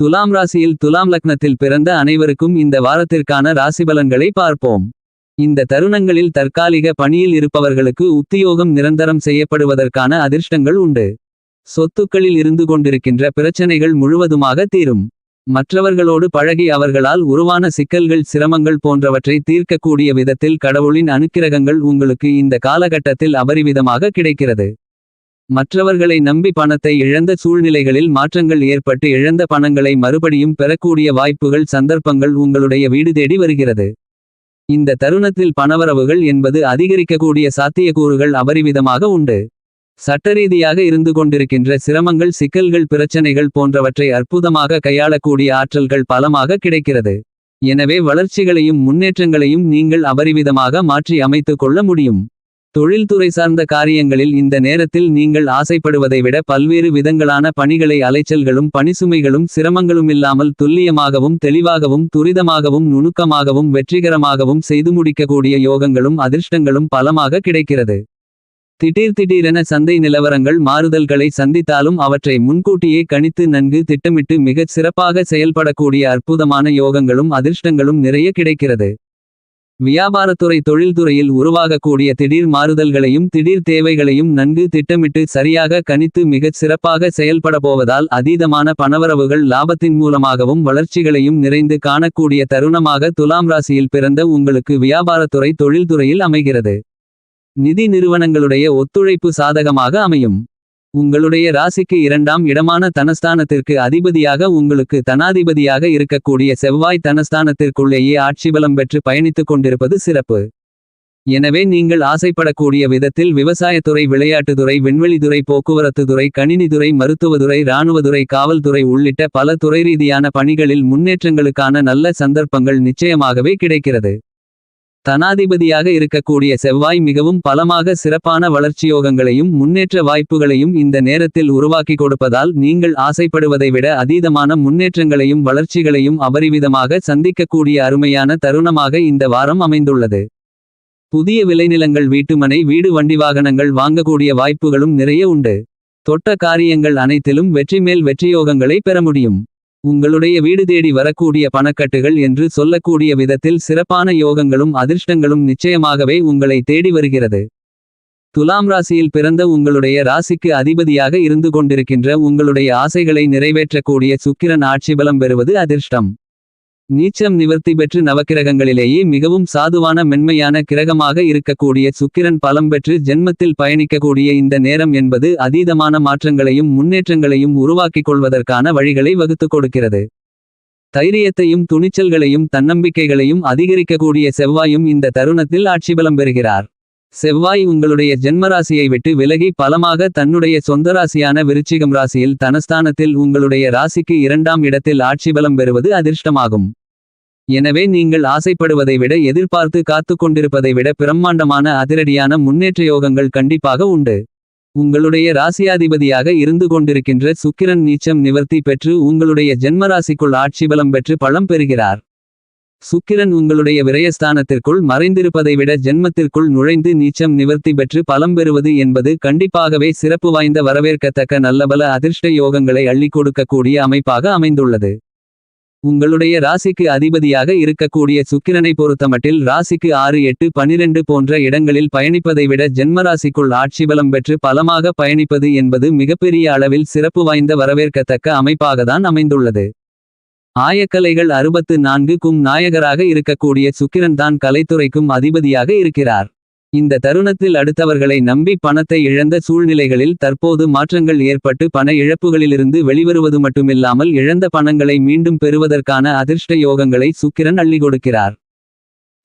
துலாம் ராசியில் துலாம் லக்னத்தில் பிறந்த அனைவருக்கும் இந்த வாரத்திற்கான ராசிபலன்களை பார்ப்போம். இந்த தருணங்களில் தற்காலிக பணியில் இருப்பவர்களுக்கு உத்தியோகம் நிரந்தரம் செய்யப்படுவதற்கான அதிர்ஷ்டங்கள் உண்டு. சொத்துக்களில் இருந்து கொண்டிருக்கின்ற பிரச்சனைகள் முழுவதுமாக தீரும். மற்றவர்களோடு பழகி அவர்களால் உருவான சிக்கல்கள் சிரமங்கள் போன்றவற்றை தீர்க்கக்கூடிய விதத்தில் கடவுளின் அனுக்கிரகங்கள் உங்களுக்கு இந்த காலகட்டத்தில் அபரிவிதமாக கிடைக்கிறது. மற்றவர்களை நம்பி பணத்தை இழந்த சூழ்நிலைகளில் மாற்றங்கள் ஏற்பட்டு இழந்த பணங்களை மறுபடியும் பெறக்கூடிய வாய்ப்புகள் சந்தர்ப்பங்கள் உங்களுடைய வீடு தேடி வருகிறது. இந்த தருணத்தில் பணவரவுகள் என்பது அதிகரிக்கக்கூடிய சாத்தியக்கூறுகள் அபரிவிதமாக உண்டு. சட்டரீதியாக இருந்து கொண்டிருக்கின்ற சிரமங்கள் சிக்கல்கள் பிரச்சனைகள் போன்றவற்றை அற்புதமாக கையாளக்கூடிய ஆற்றல்கள் பலமாக கிடைக்கிறது. எனவே வளர்ச்சிகளையும் முன்னேற்றங்களையும் நீங்கள் அபரிவிதமாக மாற்றி அமைத்துக் கொள்ள முடியும். தொழில்துறை சார்ந்த காரியங்களில் இந்த நேரத்தில் நீங்கள் ஆசைப்படுவதை விட பல்வேறு விதங்களான பணிகளை அலைச்சல்களும் பணிசுமைகளும் சிரமங்களுமில்லாமல் துல்லியமாகவும் தெளிவாகவும் துரிதமாகவும் நுணுக்கமாகவும் வெற்றிகரமாகவும் செய்து முடிக்கக்கூடிய யோகங்களும் அதிர்ஷ்டங்களும் பலமாக கிடைக்கிறது. திடீர் திடீரென சந்தை நிலவரங்கள் மாறுதல்களை சந்தித்தாலும் அவற்றை முன்கூட்டியே கணித்து நன்கு திட்டமிட்டு மிகச் சிறப்பாக செயல்படக்கூடிய அற்புதமான யோகங்களும் அதிர்ஷ்டங்களும் நிறைய கிடைக்கிறது. வியாபாரத்துறை தொழில்துறையில் உருவாகக்கூடிய திடீர் மாறுதல்களையும் திடீர் தேவைகளையும் நன்கு திட்டமிட்டு சரியாக கணித்து மிகச் சிறப்பாக செயல்பட போவதால் அதீதமான பணவரவுகள் லாபத்தின் மூலமாகவும் வளர்ச்சிகளையும் நிறைந்து காணக்கூடிய தருணமாக துலாம் ராசியில் பிறந்த உங்களுக்கு வியாபாரத்துறை தொழில்துறையில் அமைகிறது. நிதி நிறுவனங்களுடைய ஒத்துழைப்பு சாதகமாக அமையும். உங்களுடைய ராசிக்கு இரண்டாம் இடமான தனஸ்தானத்திற்கு அதிபதியாக உங்களுக்கு தனாதிபதியாக இருக்கக்கூடிய செவ்வாய் தனஸ்தானத்திற்குள்ளேயே ஆட்சிபலம் பெற்று பயணித்துக் கொண்டிருப்பது சிறப்பு. எனவே நீங்கள் ஆசைப்படக்கூடிய விதத்தில் விவசாயத்துறை விளையாட்டுத்துறை விண்வெளித்துறை போக்குவரத்துத்துறை கணினித்துறை மருத்துவத்துறை இராணுவத்துறை காவல்துறை உள்ளிட்ட பல துறை ரீதியான பணிகளில் முன்னேற்றங்களுக்கான நல்ல சந்தர்ப்பங்கள் நிச்சயமாகவே கிடைக்கிறது. தனாதிபதியாக இருக்கக்கூடிய செவ்வாய் மிகவும் பலமாக சிறப்பான வளர்ச்சியோகங்களையும் முன்னேற்ற வாய்ப்புகளையும் இந்த நேரத்தில் உருவாக்கி கொடுப்பதால் நீங்கள் ஆசைப்படுவதை விட அதீதமான முன்னேற்றங்களையும் வளர்ச்சிகளையும் அபரிவிதமாக சந்திக்கக்கூடிய அருமையான தருணமாக இந்த வாரம் அமைந்துள்ளது. புதிய விளைநிலங்கள் வீட்டுமனை வீடு வண்டி வாகனங்கள் வாங்கக்கூடிய வாய்ப்புகளும் நிறைய உண்டு. தொட்ட காரியங்கள் அனைத்திலும் வெற்றி மேல் வெற்றியோகங்களை பெற முடியும். உங்களுடைய வீடு தேடி வரக்கூடிய பணக்கட்டுகள் என்று சொல்லக்கூடிய விதத்தில் சிறப்பான யோகங்களும் அதிர்ஷ்டங்களும் நிச்சயமாகவே உங்களை தேடி வருகிறது. துலாம் ராசியில் பிறந்த உங்களுடைய ராசிக்கு அதிபதியாக இருந்து கொண்டிருக்கின்ற உங்களுடைய ஆசைகளை நிறைவேற்றக்கூடிய சுக்கிரன் ஆட்சிபலம் பெறுவது அதிர்ஷ்டம். நீச்சம் நிவர்த்தி பெற்று நவக்கிரகங்களிலேயே மிகவும் சாதுவான மென்மையான கிரகமாக இருக்கக்கூடிய சுக்கிரன் பலம் பெற்று ஜென்மத்தில் பயணிக்கக்கூடிய இந்த நேரம் என்பது அதீதமான மாற்றங்களையும் முன்னேற்றங்களையும் உருவாக்கிக் கொள்வதற்கான வழிகளை வகுத்துக் கொடுக்கிறது. தைரியத்தையும் துணிச்சல்களையும் தன்னம்பிக்கைகளையும் அதிகரிக்கக்கூடிய செவ்வாயும் இந்த தருணத்தில் ஆட்சிபலம் பெறுகிறார். செவ்வாய் உங்களுடைய ஜென்மராசியை விட்டு விலகி பலமாக தன்னுடைய சொந்த ராசியான விருச்சிகம் ராசியில் தனஸ்தானத்தில் உங்களுடைய ராசிக்கு இரண்டாம் இடத்தில் ஆட்சிபலம் பெறுவது அதிர்ஷ்டமாகும். எனவே நீங்கள் ஆசைப்படுவதை விட எதிர்பார்த்து காத்து கொண்டிருப்பதை விட பிரம்மாண்டமான அதிரடியான முன்னேற்ற யோகங்கள் கண்டிப்பாக உண்டு. உங்களுடைய ராசியாதிபதியாக இருந்து கொண்டிருக்கின்ற சுக்கிரன் நீச்சம் நிவர்த்தி பெற்று உங்களுடைய ஜென்மராசிக்குள் ஆட்சிபலம் பெற்று பலம் பெறுகிறார். சுக்கிரன் உங்களுடைய விரயஸ்தானத்திற்குள் மறைந்திருப்பதை விட ஜென்மத்திற்குள் நுழைந்து நீச்சம் நிவர்த்தி பெற்று பலம் பெறுவது என்பது கண்டிப்பாகவே சிறப்பு வாய்ந்த வரவேற்கத்தக்க நல்லபல அதிர்ஷ்ட யோகங்களை அள்ளிக் கொடுக்கக்கூடிய அமைப்பாக அமைந்துள்ளது. உங்களுடைய ராசிக்கு அதிபதியாக இருக்கக்கூடிய சுக்கிரனை பொறுத்தமட்டில் ராசிக்கு ஆறு எட்டு பனிரெண்டு போன்ற இடங்களில் பயணிப்பதை விட ஜென்மராசிக்குள் ஆட்சிபலம் பெற்று பலமாக பயணிப்பது என்பது மிகப்பெரிய அளவில் சிறப்பு வாய்ந்த வரவேற்கத்தக்க அமைப்பாகத்தான் அமைந்துள்ளது. ஆயக்கலைகள் அறுபத்து நான்கு கும் நாயகராக இருக்கக்கூடிய சுக்கிரன் தான் கலைத்துறைக்கும் அதிபதியாக இருக்கிறார். இந்த தருணத்தில் அடுத்தவர்களை நம்பி பணத்தை இழந்த சூழ்நிலைகளில் தற்போது மாற்றங்கள் ஏற்பட்டு பண இழப்புகளிலிருந்து வெளிவருவது மட்டுமில்லாமல் இழந்த பணங்களை மீண்டும் பெறுவதற்கான அதிர்ஷ்ட யோகங்களை சுக்கிரன் அள்ளி கொடுக்கிறார்.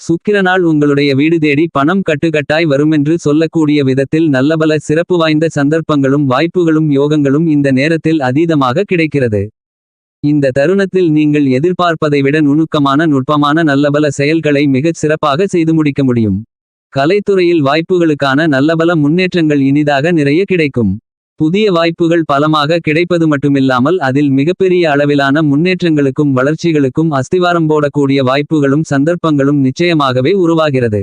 சுக்கிரனால் உங்களுடைய வீடு தேடி பணம் கட்டுக்கட்டாய் வருமென்று சொல்லக்கூடிய விதத்தில் நல்லபல சிறப்பு வாய்ந்த சந்தர்ப்பங்களும் வாய்ப்புகளும் யோகங்களும் இந்த நேரத்தில் அதீதமாக கிடைக்கிறது. இந்த தருணத்தில் நீங்கள் எதிர்பார்ப்பதை விட நுணுக்கமான நுட்பமான நல்லபல செயல்களை மிகச் சிறப்பாக செய்து முடிக்க முடியும். கலைத்துறையில் வாய்ப்புகளுக்கான நல்லபல முன்னேற்றங்கள் இனிதாக நிறைய கிடைக்கும். புதிய வாய்ப்புகள் பலமாக கிடைப்பது மட்டுமில்லாமல் அதில் மிகப்பெரிய அளவிலான முன்னேற்றங்களுக்கும் வளர்ச்சிகளுக்கும் அஸ்திவாரம் போடக்கூடிய வாய்ப்புகளும் சந்தர்ப்பங்களும் நிச்சயமாகவே உருவாகிறது.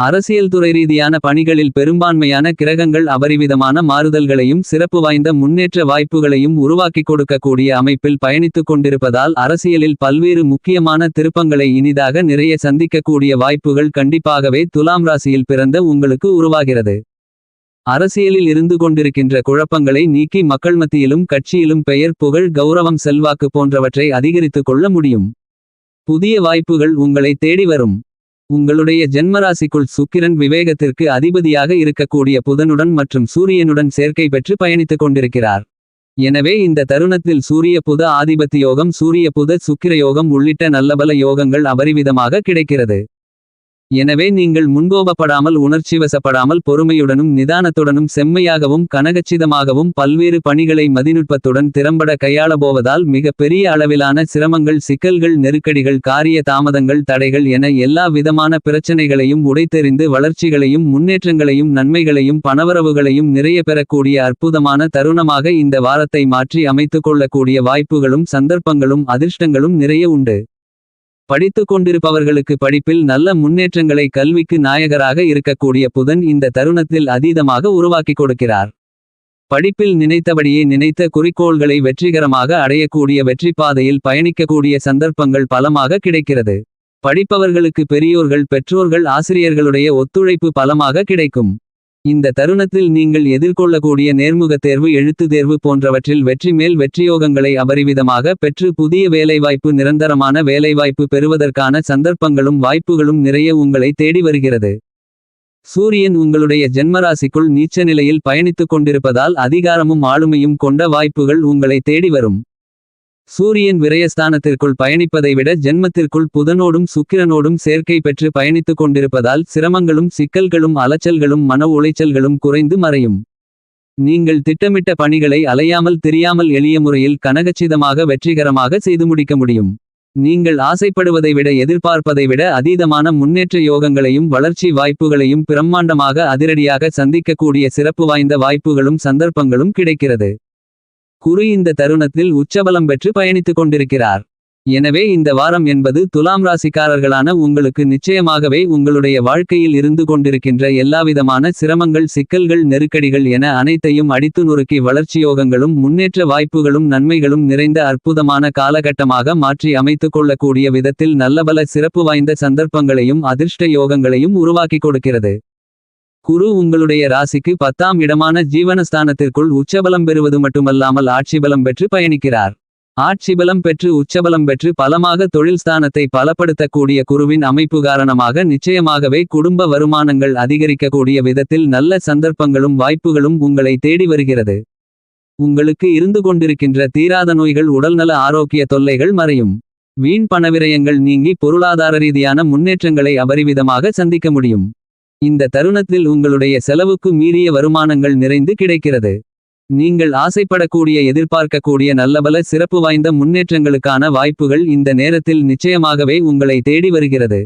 அரசியல் துறை ரீதியான பணிகளில் பெரும்பான்மையான கிரகங்கள் அபரிவிதமான மாறுதல்களையும் சிறப்பு வாய்ந்த முன்னேற்ற வாய்ப்புகளையும் உருவாக்கிக் கொடுக்கக்கூடிய அமைப்பில் பயணித்துக் கொண்டிருப்பதால் அரசியலில் பல்வேறு முக்கியமான திருப்பங்களை இனிதாக நிறைய சந்திக்கக்கூடிய வாய்ப்புகள் கண்டிப்பாகவே துலாம் ராசியில் பிறந்த உங்களுக்கு உருவாகிறது. அரசியலில் இருந்து கொண்டிருக்கின்ற குழப்பங்களை நீக்கி மக்கள் மத்தியிலும் கட்சியிலும் பெயர் புகழ் கௌரவம் செல்வாக்கு போன்றவற்றை அதிகரித்துக் கொள்ள முடியும். புதிய வாய்ப்புகள் உங்களை தேடி வரும். உங்களுடைய ஜென்மராசிக்குள் சுக்கிரன் விவேகத்திற்கு அதிபதியாக இருக்கக்கூடிய புதனுடன் மற்றும் சூரியனுடன் சேர்க்கை பெற்று பயணித்துக் கொண்டிருக்கிறார். எனவே இந்த தருணத்தில் சூரிய புத ஆதிபத்திய யோகம் சூரிய புத சுக்கிர யோகம் உள்ளிட்ட நல்லபல யோகங்கள் அபரிவிதமாக கிடைக்கிறது. எனவே நீங்கள் முன்கோபப்படாமல் உணர்ச்சிவசப்படாமல் பொறுமையுடனும் நிதானத்துடனும் செம்மையாகவும் கனகச்சிதமாகவும் பல்வேறு பணிகளை மதிநுட்பத்துடன் திறம்பட கையாளபோவதால் மிக பெரிய அளவிலான சிரமங்கள் சிக்கல்கள் நெருக்கடிகள் காரிய தாமதங்கள் தடைகள் என எல்லா விதமான பிரச்சனைகளையும் உடைத்தெறிந்து வளர்ச்சிகளையும் முன்னேற்றங்களையும் நன்மைகளையும் பணவரவுகளையும் நிறைய பெறக்கூடிய அற்புதமான தருணமாக இந்த வாரத்தை மாற்றி அமைத்துக் கொள்ளக்கூடிய வாய்ப்புகளும் சந்தர்ப்பங்களும் அதிர்ஷ்டங்களும் நிறைய உண்டு. படித்துக் கொண்டிருப்பவர்களுக்கு படிப்பில் நல்ல முன்னேற்றங்களை கல்விக்கு நாயகராக இருக்கக்கூடிய புதன் இந்த தருணத்தில் அதீதமாக உருவாக்கிக் கொடுக்கிறார். படிப்பில் நினைத்தபடியே நினைத்த குறிக்கோள்களை வெற்றிகரமாக அடையக்கூடிய வெற்றி பாதையில் பயணிக்கக்கூடிய சந்தர்ப்பங்கள் பலமாக கிடைக்கிறது. படிப்பவர்களுக்கு பெரியோர்கள் பெற்றோர்கள் ஆசிரியர்களுடைய ஒத்துழைப்பு பலமாக கிடைக்கும். இந்த தருணத்தில் நீங்கள் எதிர்கொள்ளக்கூடிய நேர்முகத் தேர்வு எழுத்துத் தேர்வு போன்றவற்றில் வெற்றி மேல் வெற்றியோகங்களை அபரிவிதமாக பெற்று புதிய வேலைவாய்ப்பு நிரந்தரமான வேலைவாய்ப்பு பெறுவதற்கான சந்தர்ப்பங்களும் வாய்ப்புகளும் நிறைய உங்களை தேடி வருகிறது. சூரியன் உங்களுடைய ஜென்மராசிக்குள் நீச்ச நிலையில் பயணித்துக் கொண்டிருப்பதால் அதிகாரமும் ஆளுமையும் கொண்ட வாய்ப்புகள் உங்களை தேடி வரும். சூரியன் விரயஸ்தானத்திற்குள் பயணிப்பதை விட ஜென்மத்திற்குள் புதனோடும் சுக்கிரனோடும் சேர்க்கை பெற்று பயணித்துக் கொண்டிருப்பதால் சிரமங்களும் சிக்கல்களும் அலைச்சல்களும் மன உளைச்சல்களும் குறைந்து மறையும். நீங்கள் திட்டமிட்ட பணிகளை அலையாமல் தெரியாமல் எளிய முறையில் கனகச்சிதமாக வெற்றிகரமாக செய்து முடிக்க முடியும். நீங்கள் ஆசைப்படுவதை விட எதிர்பார்ப்பதை விட அதீதமான முன்னேற்ற யோகங்களையும் வளர்ச்சி வாய்ப்புகளையும் பிரம்மாண்டமாக அதிரடியாக சந்திக்கக்கூடிய சிறப்பு வாய்ந்த வாய்ப்புகளும் சந்தர்ப்பங்களும் கிடைக்கிறது. குரு இந்த தருணத்தில் உச்சபலம் பெற்று பயணித்துக் கொண்டிருக்கிறார். எனவே இந்த வாரம் என்பது துலாம் ராசிக்காரர்களான உங்களுக்கு நிச்சயமாகவே உங்களுடைய வாழ்க்கையில் இருந்து கொண்டிருக்கின்ற எல்லாவிதமான சிரமங்கள் சிக்கல்கள் நெருக்கடிகள் என அனைத்தையும் அடித்து நொறுக்கி வளர்ச்சியோகங்களும் முன்னேற்ற வாய்ப்புகளும் நன்மைகளும் நிறைந்த அற்புதமான காலகட்டமாக மாற்றி அமைத்துக் கொள்ளக்கூடிய விதத்தில் நல்லபல சிறப்பு வாய்ந்த சந்தர்ப்பங்களையும் அதிர்ஷ்ட யோகங்களையும் உருவாக்கிக் கொடுக்கிறது. குரு உங்களுடைய ராசிக்கு பத்தாம் இடமான ஜீவனஸ்தானத்திற்குள் உச்சபலம் பெறுவது மட்டுமல்லாமல் ஆட்சிபலம் பெற்று பயணிக்கிறார். ஆட்சிபலம் பெற்று உச்சபலம் பெற்று பலமாக தொழில் ஸ்தானத்தை பலப்படுத்தக்கூடிய குருவின் அமைப்பு காரணமாக நிச்சயமாகவே குடும்ப வருமானங்கள் அதிகரிக்கக்கூடிய விதத்தில் நல்ல சந்தர்ப்பங்களும் வாய்ப்புகளும் உங்களை தேடி வருகிறது. உங்களுக்கு இருந்து கொண்டிருக்கின்ற தீராத நோய்கள் உடல்நல ஆரோக்கிய தொல்லைகள் மறையும். வீண் பணவிரயங்கள் நீங்கி பொருளாதார ரீதியான முன்னேற்றங்களை அபரிவிதமாக சந்திக்க முடியும். இந்த தருணத்தில் உங்களுடைய செலவுக்கு மீறிய வருமானங்கள் நிறைந்து கிடைக்கிறது. நீங்கள் ஆசைப்படக்கூடிய எதிர்பார்க்கக்கூடிய நல்லபல சிறப்பு வாய்ந்த முன்னேற்றங்களுக்கான வாய்ப்புகள் இந்த நேரத்தில் நிச்சயமாகவே உங்களை தேடி வருகிறது.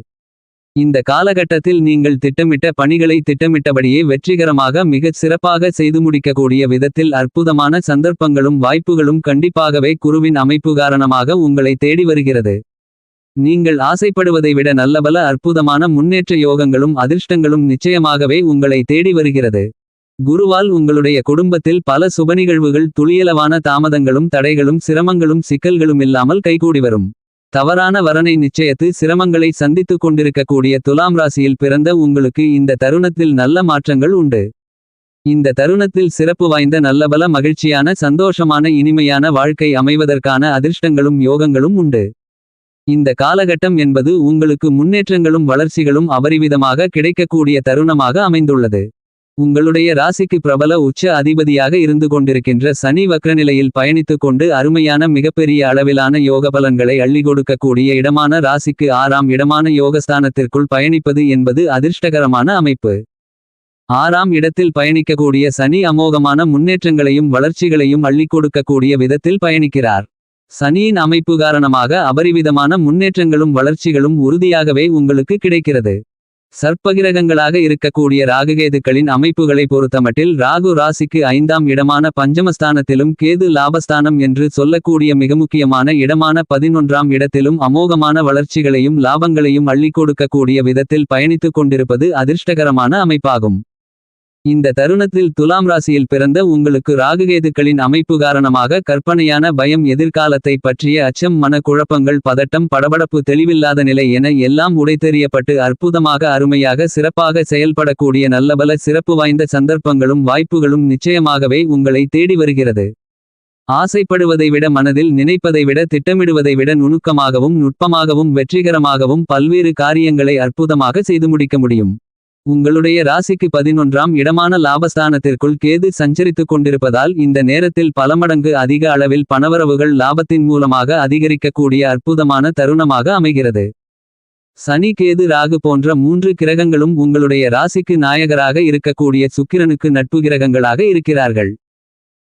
இந்த காலகட்டத்தில் நீங்கள் திட்டமிட்ட பணிகளை திட்டமிட்டபடியே வெற்றிகரமாக மிகச் சிறப்பாக செய்து முடிக்கக்கூடிய விதத்தில் அற்புதமான சந்தர்ப்பங்களும் வாய்ப்புகளும் கண்டிப்பாகவே குருவின் அமைப்பு காரணமாக உங்களை தேடி வருகிறது. நீங்கள் ஆசைப்படுவதை விட நல்லபல அற்புதமான முன்னேற்ற யோகங்களும் அதிர்ஷ்டங்களும் நிச்சயமாகவே உங்களை தேடி வருகிறது. குருவால் உங்களுடைய குடும்பத்தில் பல சுபநிகழ்வுகள் துளியளவான தாமதங்களும் தடைகளும் சிரமங்களும் சிக்கல்களும் இல்லாமல் கைகூடி வரும். தவறான வரனை நிச்சயத்து சிரமங்களை சந்தித்துக் கொண்டிருக்கக்கூடிய துலாம் ராசியில் பிறந்த உங்களுக்கு இந்த தருணத்தில் நல்ல மாற்றங்கள் உண்டு. இந்த தருணத்தில் சிறப்பு வாய்ந்த நல்லபல மகிழ்ச்சியான சந்தோஷமான இனிமையான வாழ்க்கை அமைவதற்கான அதிர்ஷ்டங்களும் யோகங்களும் உண்டு. இந்த காலகட்டம் என்பது உங்களுக்கு முன்னேற்றங்களும் வளர்ச்சிகளும் அபரிவிதமாக கிடைக்கக்கூடிய தருணமாக அமைந்துள்ளது. உங்களுடைய ராசிக்கு பிரபல உச்ச அதிபதியாக இருந்து கொண்டிருக்கின்ற சனி வக்ரநிலையில் பயணித்துக் கொண்டு அருமையான மிகப்பெரிய அளவிலான யோக பலன்களை அள்ளி கொடுக்கக்கூடிய இடமான ராசிக்கு ஆறாம் இடமான யோகஸ்தானத்திற்குள் பயணிப்பது என்பது அதிர்ஷ்டகரமான அமைப்பு. ஆறாம் இடத்தில் பயணிக்கக்கூடிய சனி அமோகமான முன்னேற்றங்களையும் வளர்ச்சிகளையும் அள்ளி கொடுக்கக்கூடிய விதத்தில் பயணிக்கிறார். சனியின் அமைப்பு காரணமாக அபரிவிதமான முன்னேற்றங்களும் வளர்ச்சிகளும் உறுதியாகவே உங்களுக்கு கிடைக்கிறது. சர்ப்பகிரகங்களாக இருக்கக்கூடிய ராகுகேதுக்களின் அமைப்புகளை பொறுத்தமட்டில் ராகு ராசிக்கு ஐந்தாம் இடமான பஞ்சமஸ்தானத்திலும் கேது லாபஸ்தானம் என்று சொல்லக்கூடிய மிக முக்கியமான இடமான பதினொன்றாம் இடத்திலும் அமோகமான வளர்ச்சிகளையும் லாபங்களையும் அள்ளிக் கொடுக்கக்கூடிய விதத்தில் பயணித்துக் கொண்டிருப்பது அதிர்ஷ்டகரமான அமைப்பாகும். இந்த தருணத்தில் துலாம் ராசியில் பிறந்த உங்களுக்கு ராகுகேதுக்களின் அமைப்பு காரணமாக கற்பனையான பயம் எதிர்காலத்தை பற்றிய அச்சம் மன குழப்பங்கள் பதட்டம் படபடப்பு தெளிவில்லாத நிலை என எல்லாம் உடைத்தெறியப்பட்டு அற்புதமாக அருமையாக சிறப்பாக செயல்படக்கூடிய நல்லபல சிறப்பு வாய்ந்த சந்தர்ப்பங்களும் வாய்ப்புகளும் நிச்சயமாகவே உங்களை தேடி வருகிறது. ஆசைப்படுவதை விட மனதில் நினைப்பதை விட திட்டமிடுவதை விட நுணுக்கமாகவும் நுட்பமாகவும் வெற்றிகரமாகவும் பல்வேறு காரியங்களை அற்புதமாக செய்து முடிக்க முடியும். உங்களுடைய ராசிக்கு பதினொன்றாம் இடமான லாபஸ்தானத்திற்குள் கேது சஞ்சரித்துக் கொண்டிருப்பதால் இந்த நேரத்தில் பல மடங்கு அதிக அளவில் பணவரவுகள் லாபத்தின் மூலமாக அதிகரிக்கக்கூடிய அற்புதமான தருணமாக அமைகிறது. சனி கேது ராகு போன்ற மூன்று கிரகங்களும் உங்களுடைய ராசிக்கு நாயகராக இருக்கக்கூடிய சுக்கிரனுக்கு நட்பு கிரகங்களாக இருக்கிறார்கள்.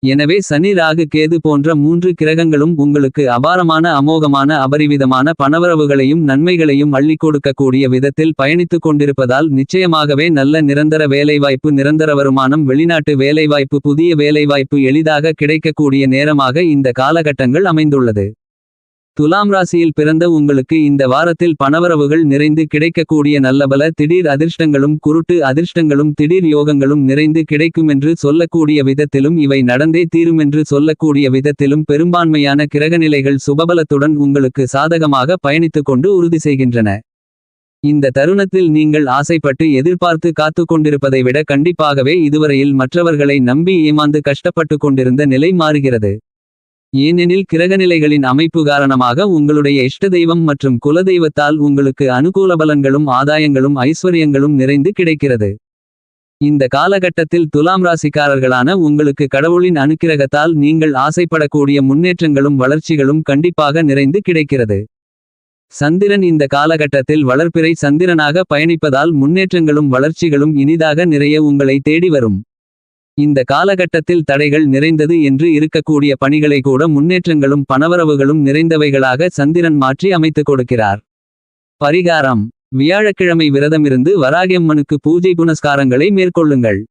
எனவே சனி ராகு கேது போன்ற மூன்று கிரகங்களும் உங்களுக்கு அபாரமான அமோகமான அபரிவிதமான பணவரவுகளையும் நன்மைகளையும் அள்ளிக் கொடுக்கக்கூடிய விதத்தில் பயணித்துக் கொண்டிருப்பதால் நிச்சயமாகவே நல்ல நிரந்தர வேலைவாய்ப்பு நிரந்தர வருமானம் வெளிநாட்டு வேலைவாய்ப்பு புதிய வேலைவாய்ப்பு எளிதாக கிடைக்கக்கூடிய நேரமாக இந்த காலகட்டங்கள் அமைந்துள்ளது. துலாம் ராசியில் பிறந்த உங்களுக்கு இந்த வாரத்தில் பணவரவுகள் நிறைந்து கிடைக்கக்கூடிய நல்லபல திடீர் அதிர்ஷ்டங்களும் குருட்டு அதிர்ஷ்டங்களும் திடீர் யோகங்களும் நிறைந்து கிடைக்குமென்று சொல்லக்கூடிய விதத்திலும் இவை நடந்தே தீருமென்று சொல்லக்கூடிய விதத்திலும் பெரும்பான்மையான கிரகநிலைகள் சுபபலத்துடன் உங்களுக்கு சாதகமாக பயணித்துக் கொண்டு உறுதி செய்கின்றன. இந்த தருணத்தில் நீங்கள் ஆசைப்பட்டு எதிர்பார்த்து காத்து கொண்டிருப்பதை விட கண்டிப்பாகவே இதுவரையில் மற்றவர்களை நம்பி ஏமாந்து கஷ்டப்பட்டு கொண்டிருந்த நிலை மாறுகிறது. ஏனெனில் கிரகநிலைகளின் அமைப்பு காரணமாக உங்களுடைய இஷ்ட தெய்வம் மற்றும் குலதெய்வத்தால் உங்களுக்கு அனுகூல பலன்களும் ஆதாயங்களும் ஐஸ்வர்யங்களும் நிறைந்து கிடைக்கிறது. இந்த காலகட்டத்தில் துலாம் ராசிக்காரர்களான உங்களுக்கு கடவுளின் அனுக்கிரகத்தால் நீங்கள் ஆசைப்படக்கூடிய முன்னேற்றங்களும் வளர்ச்சிகளும் கண்டிப்பாக நிறைந்து கிடைக்கிறது. சந்திரன் இந்த காலகட்டத்தில் வளர்ப்பிறை சந்திரனாக பயணிப்பதால் முன்னேற்றங்களும் வளர்ச்சிகளும் இனிதாக நிறைய உங்களை தேடி வரும். இந்த காலகட்டத்தில் தடைகள் நிறைந்தது என்று இருக்கக்கூடிய பணிகளை கூட முன்னேற்றங்களும் பணவரவுகளும் நிறைந்தவைகளாக சந்திரன் மாற்றி அமைத்துக் கொடுக்கிறார். பரிகாரம். வியாழக்கிழமை விரதமிருந்து வராகியம்மனுக்கு பூஜை புனஸ்காரங்களை மேற்கொள்ளுங்கள்.